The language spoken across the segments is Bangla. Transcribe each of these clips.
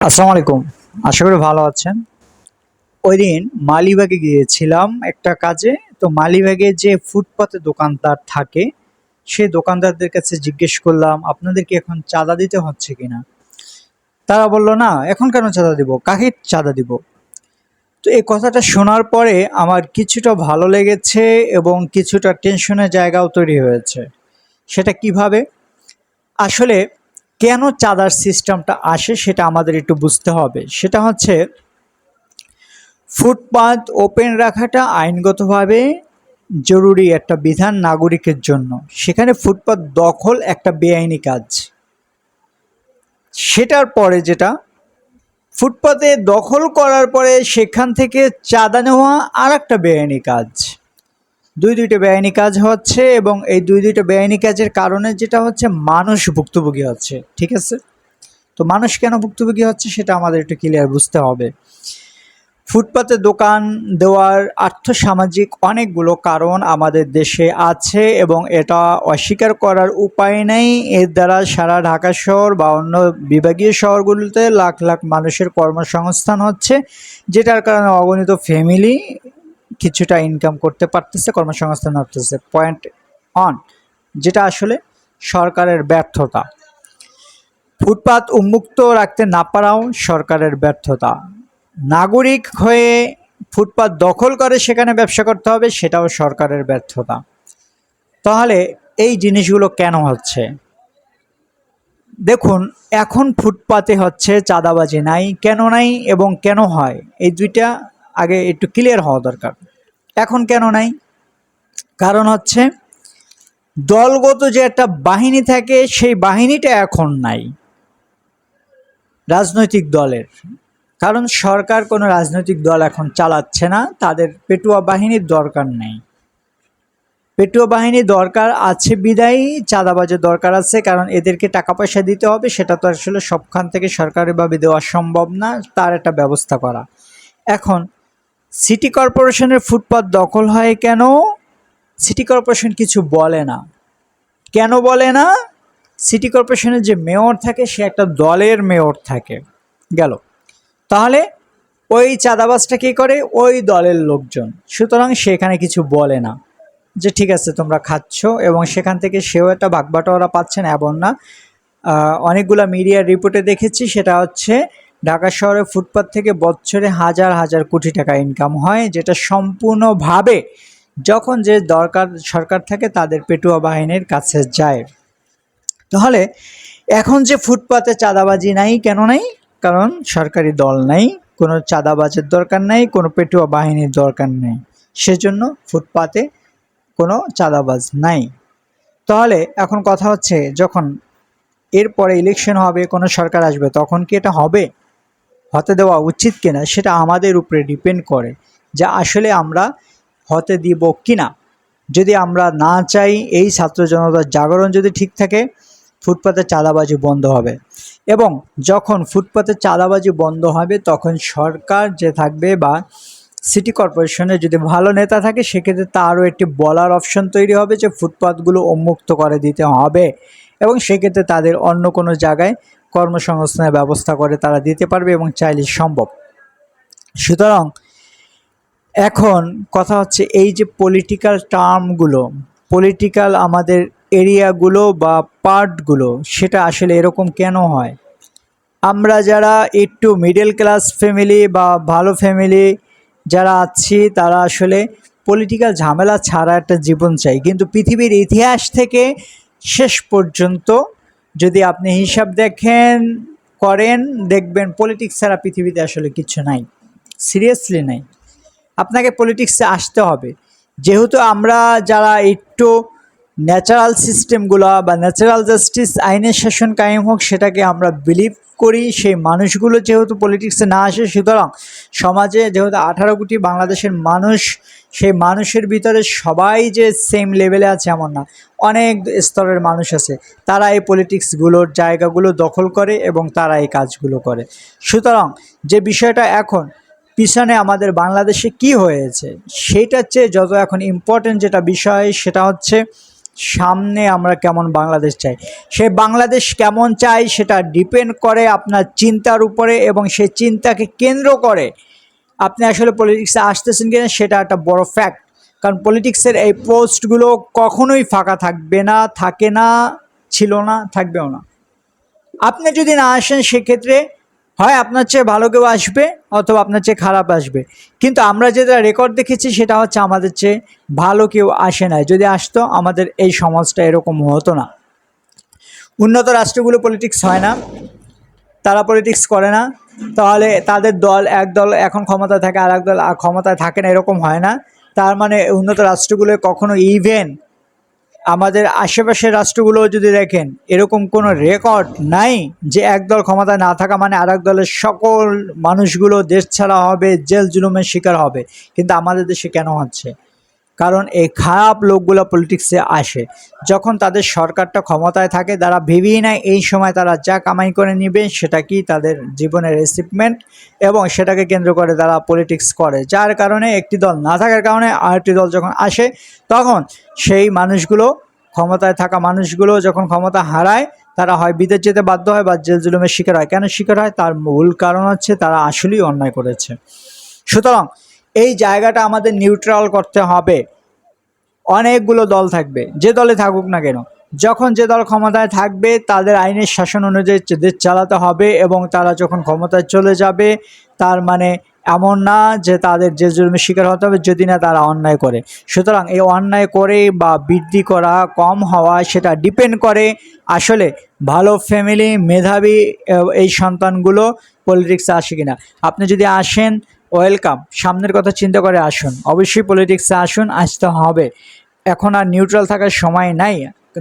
আসসালামু আলাইকুম। আশা করি ভালো আছেন। ওই দিন মালিবাগে গিয়েছিলাম একটা কাজে। তো মালিবাগে যে ফুটপাতে দোকানদার থাকে সেই দোকানদারদের কাছে জিজ্ঞেস করলাম আপনাদেরকে এখন চাঁদা দিতে হচ্ছে কিনা? তারা বলল, না, এখন কেন চাঁদা দিব? কাকে চাঁদা দিব? তো এই কথাটা শোনার পরে আমার কিছুটা ভালো লেগেছে এবং কিছুটা টেনশনের জায়গাও তৈরি হয়েছে। সেটা কীভাবে? আসলে কেন চাঁদার সিস্টেমটা আসে সেটা আমাদের একটু বুঝতে হবে। সেটা হচ্ছে ফুটপাত ওপেন রাখাটা আইনগতভাবে জরুরি একটা বিধান নাগরিকের জন্য। সেখানে ফুটপাথ দখল একটা বেআইনি কাজ। সেটার পরে যেটা, ফুটপাতে দখল করার পরে সেখান থেকে চাঁদা নেওয়া আর একটা বেআইনি কাজ। দুই দুইটা বেআইনি কাজ হচ্ছে এবং এই দুই দুইটা বেআইনি কাজের কারণে যেটা হচ্ছে মানুষ ভুক্তভোগী হচ্ছে, ঠিক আছে? তো মানুষ কেন ভুক্তভোগী হচ্ছে সেটা আমাদের একটু ক্লিয়ার বুঝতে হবে। ফুটপাতে দোকান দেওয়ার আর্থসামাজিক অনেকগুলো কারণ আমাদের দেশে আছে এবং এটা অস্বীকার করার উপায় নেই। এর দ্বারা সারা ঢাকা শহর বা অন্য বিভাগীয় শহরগুলোতে লাখ লাখ মানুষের কর্মসংস্থান হচ্ছে, যেটার কারণে অগণিত ফ্যামিলি কিছুটা ইনকাম করতে পারতেছে, কর্মসংস্থান হতেছে পয়েন্ট অন যেটা আসলে সরকারের ব্যর্থতা। ফুটপাত উন্মুক্ত রাখতে না পারাও সরকারের ব্যর্থতা। নাগরিক হয়ে ফুটপাত দখল করে সেখানে ব্যবসা করতে হবে, সেটাও সরকারের ব্যর্থতা। তাহলে এই জিনিসগুলো কেন হচ্ছে? দেখুন, এখন ফুটপাতে হচ্ছে চাঁদাবাজি নাই, কেন নাই এবং কেন হয়? এই দুইটা আগে একটু ক্লিয়ার হওয়া দরকার। এখন কেন নাই? কারণ হচ্ছে, দলগত যে একটা বাহিনী থাকে, সেই বাহিনীটা এখন নাই। রাজনৈতিক দলের। কারণ সরকার কোনো রাজনৈতিক দল এখন চালাচ্ছে না, তাদের পেটুয়া বাহিনীর দরকার নেই। পেটুয়া বাহিনী দরকার আছে বিদায়ী, চাঁদাবাজের দরকার আছে, কারণ এদেরকে টাকা পয়সা দিতে হবে, সেটা তো আসলে সবখান থেকে সরকারিভাবে দেওয়া সম্ভব না, তার একটা ব্যবস্থা করা। এখন সিটি কর্পোরেশনের ফুটপাত দখল হয় কেন? সিটি কর্পোরেশন কিছু বলে না। কেন বলে না? সিটি কর্পোরেশনের যে মেয়র থাকে, সে একটা দলের মেয়র থাকে। গেল। তাহলে ওই চাঁদাবাজটা কী করে? ওই দলের লোকজন। সুতরাং সেখানে কিছু বলে না। যে ঠিক আছে, তোমরা খাচ্ছ এবং সেখান থেকে সেও একটা ভাগবাটোয়ারা পাচ্ছেন এমন না। অনেকগুলা মিডিয়ার রিপোর্টে দেখেছি, সেটা হচ্ছে ঢাকা শহরে ফুটপাত থেকে বছরে হাজার হাজার কোটি টাকা ইনকাম হয়, যেটা সম্পূর্ণভাবে যখন যে দরকার সরকার থাকে তাদের পেটুয়া বাহিনীর কাছে যায়। তাহলে এখন যে ফুটপাতে চাঁদাবাজি নাই কেন নাই? কারণ সরকারি দল নাই, কোনো চাঁদাবাজের দরকার নাই, কোনো পেটুয়া বাহিনীর দরকার নেই। সেজন্য ফুটপাতে কোনো চাঁদাবাজ নাই। তাহলে এখন কথা হচ্ছে, যখন এরপরে ইলেকশন হবে, কোনো সরকার আসবে, তখন কি এটা হবে? হতে দেওয়া উচিত কিনা সেটা আমাদের উপরে ডিপেন্ড করে যে আসলে আমরা হতে দিব কিনা। যদি আমরা না চাই এই ছাত্র জনতার জাগরণ যদি ঠিক থাকে, ফুটপাতে চাঁদাবাজি বন্ধ হবে এবং যখন ফুটপাতে চাঁদাবাজি বন্ধ হবে, তখন সরকার যে থাকবে বা সিটি কর্পোরেশনে যদি ভালো নেতা থাকে, সেক্ষেত্রে তারও একটি বলার অপশন তৈরি হবে যে ফুটপাতগুলো উন্মুক্ত করে দিতে হবে এবং সেক্ষেত্রে তাদের অন্য কোনো জায়গায় কর্মসংস্থানের ব্যবস্থা করে তারা দিতে পারবে এবং চাইলে সম্ভব। সুতরাং এখন কথা হচ্ছে এই যে পলিটিক্যাল টার্মগুলো পলিটিক্যাল আমাদের এরিয়াগুলো বা পার্টগুলো সেটা আসলে এরকম কেন হয়? আমরা যারা একটু মিডল ক্লাস ফ্যামিলি বা ভালো ফ্যামিলি যারা আছি, তারা আসলে পলিটিক্যাল ঝামেলা ছাড়া একটা জীবন চাই। কিন্তু পৃথিবীর ইতিহাস থেকে শেষ পর্যন্ত যদি আপনি হিসাব দেখেন, করেন, দেখবেন পলিটিক্স ছাড়া পৃথিবীতে আসলে কিছু নাই। সিরিয়াসলি নাই। আপনাকে পলিটিক্সে আসতে হবে। যেহেতু আমরা যারা একটু ন্যাচারাল সিস্টেমগুলো বা ন্যাচারাল জাস্টিস আইনের শাসন কায়েম হোক, সেটাকে আমরা বিলিভ করি। সেই মানুষগুলো যেহেতু পলিটিক্সে না আসে, সুতরাং সমাজে যেহেতু আঠারো কোটি বাংলাদেশের মানুষ, সেই মানুষের ভিতরে সবাই যে সেম লেভেলে আছে এমন না। অনেক স্তরের মানুষ আছে। তারা এই পলিটিক্সগুলোর জায়গাগুলো দখল করে এবং তারা এই কাজগুলো করে। সুতরাং যে বিষয়টা এখন পিছনে আমাদের বাংলাদেশে কি হয়েছে, সেটার চেয়ে যত এখন ইম্পর্টেন্ট যেটা বিষয়, সেটা হচ্ছে সামনে আমরা কেমন বাংলাদেশ চাই। সে বাংলাদেশ কেমন চাই সেটা ডিপেন্ড করে আপনার চিন্তার উপরে এবং সে চিন্তাকে কেন্দ্র করে আপনি আসলে পলিটিক্সে আসতেছেন কিনা সেটা একটা বড় ফ্যাক্ট কারণ পলিটিক্সের এই পোস্টগুলো কখনোই ফাঁকা থাকবে না, থাকে না, ছিল না, থাকবেও না। আপনি যদি না আসেন সেক্ষেত্রে হয় আপনার চেয়ে ভালো কেউ আসবে অথবা আপনার চেয়ে খারাপ আসবে। কিন্তু আমরা যেটা রেকর্ড দেখেছি সেটা হচ্ছে আমাদের চেয়ে ভালো কেউ আসে না যদি আসতো আমাদের এই সমাজটা এরকম হতো না। উন্নত রাষ্ট্রগুলো পলিটিক্স হয় না। তারা পলিটিক্স করে না। তাহলে তাদের দল এক দল এখন ক্ষমতায় থাকে আর এক দল ক্ষমতায় থাকে না, এরকম হয় না। তার মানে উন্নত রাষ্ট্রগুলো কখনো ইভেন আমাদের আশেপাশের রাষ্ট্রগুলো যদি দেখেন, এরকম কোনো রেকর্ড নাই যে একদল ক্ষমতায় না থাকা মানে আর দলের সকল মানুষগুলো দেশ ছাড়া হবে, জেল জুলুমের শিকার হবে। কিন্তু আমাদের দেশে কেন হচ্ছে? কারণ এই খারাপ লোকগুলো পলিটিক্সে আসে। যখন তাদের সরকারটা ক্ষমতায় থাকে, তারা ভেবেই নেয় এই সময় তারা যা কামাই করে নেবে সেটা কি তাদের জীবনের অ্যাচিভমেন্ট এবং সেটাকে কেন্দ্র করে তারা পলিটিক্স করে। যার কারণে একটি দল না থাকার কারণে আরেকটি দল যখন আসে, তখন সেই মানুষগুলো, ক্ষমতায় থাকা মানুষগুলো যখন ক্ষমতা হারায়, তারা হয় বিদেশ যেতে বাধ্য হয় বা জেল জুলুমের শিকার হয়। কেন শিকার হয়? তার মূল কারণ হচ্ছে তারা আসলেই অন্যায় করেছে। সুতরাং এই জায়গাটা আমাদের নিউট্রাল করতে হবে। অনেকগুলো দল থাকবে। যে দলে থাকুক না কেন, যখন যে দল ক্ষমতায় থাকবে, তাদের আইনের শাসন অনুযায়ী দেশ চালাতে হবে এবং তারা যখন ক্ষমতায় চলে যাবে, তার মানে এমন না যে তাদের যে জুলুমের শিকার হতে হবে, যদি না তারা অন্যায় করে। সুতরাং এই অন্যায় করে বা বৃদ্ধি করা কম হওয়া, সেটা ডিপেন্ড করে আসলে ভালো ফ্যামিলি মেধাবী এই সন্তানগুলো পলিটিক্সে আসে কিনা। আপনি যদি আসেন ওয়েলকাম। সামনের কথা চিন্তা করে আসুন। অবশ্যই পলিটিক্সে আসুন, আসতে হবে। এখন আর নিউট্রাল থাকার সময় নাই।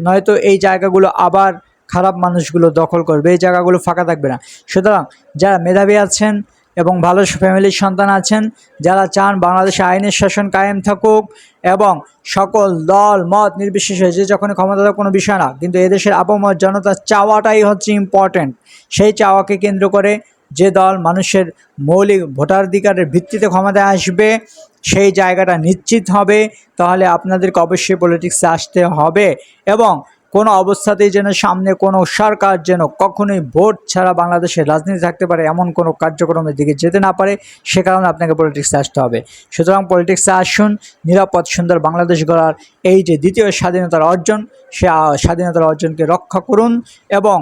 নয়তো এই জায়গাগুলো আবার খারাপ মানুষগুলো দখল করবে, এই জায়গাগুলো ফাঁকা থাকবে না। সুতরাং যারা মেধাবী আছেন এবং ভালো ফ্যামিলির সন্তান আছেন, যারা চান বাংলাদেশে আইনের শাসন কায়েম থাকুক এবং সকল দল, মত নির্বিশেষে যে যখন ক্ষমতা কোনো বিষয় না, কিন্তু এদেশের আপামর জনতার চাওয়াটাই হচ্ছে ইম্পর্ট্যান্ট সেই চাওয়াকে কেন্দ্র করে যে দল মানুষের মৌলিক ভোটাধিকারের ভিত্তিতে ক্ষমতায় আসবে, সেই জায়গাটা নিশ্চিত হবে। তাহলে আপনাদেরকে অবশ্যই পলিটিক্সে আসতে হবে এবং কোনো অবস্থাতেই যেন সামনে কোনো সরকার যেন কখনোই ভোট ছাড়া বাংলাদেশের রাজনীতি থাকতে পারে, এমন কোনো কার্যক্রমের দিকে যেতে না পারে, সে কারণে আপনাকে পলিটিক্সে আসতে হবে। সুতরাং পলিটিক্সে আসুন, নিরাপদ, সুন্দর বাংলাদেশ গড়ার এই যে দ্বিতীয় স্বাধীনতার অর্জন, সে স্বাধীনতার অর্জনকে রক্ষা করুন এবং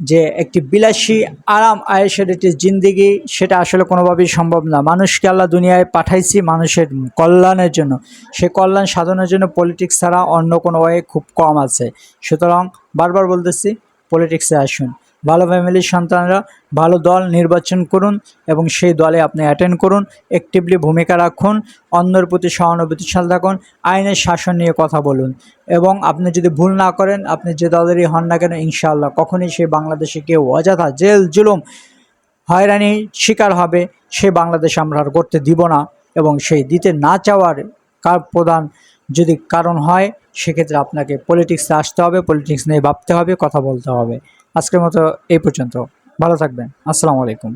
যে একটি বিলাসী, আরাম আয়েসের একটি জিন্দিগি, সেটা আসলে কোনোভাবেই সম্ভব না। মানুষকে আল্লাহ দুনিয়ায় পাঠাইছি মানুষের কল্যাণের জন্য। সে কল্যাণ সাধনের জন্য পলিটিক্স ছাড়া অন্য কোনো ওয়ে খুব কম আছে। সুতরাং বারবার বলতেছি পলিটিক্সে আসুন। ভালো ফ্যামিলির সন্তানরা ভালো দল নির্বাচন করুন এবং সেই দলে আপনি অ্যাটেন্ড করুন অ্যাক্টিভলি ভূমিকা রাখুন, অন্যের প্রতি সহানুভূতিশাল থাকুন, আইনের শাসন নিয়ে কথা বলুন এবং আপনি যদি ভুল না করেন, আপনি যে দলেরই হন না কেন, ইনশাআল্লাহ কখনই সে বাংলাদেশে কেউ অযথা জেল, জুলুম, হয়রানি শিকার হবে, সে বাংলাদেশ আমরা আর করতে দিব না এবং সেই দিতে না চাওয়ার কার প্রধান যদি কারণ হয়, সেক্ষেত্রে আপনাকে পলিটিক্সে আসতে হবে পলিটিক্স নিয়ে ভাবতে হবে, কথা বলতে হবে। আজকের মতো এই পর্যন্ত। ভালো থাকবেন। আসসালামু আলাইকুম।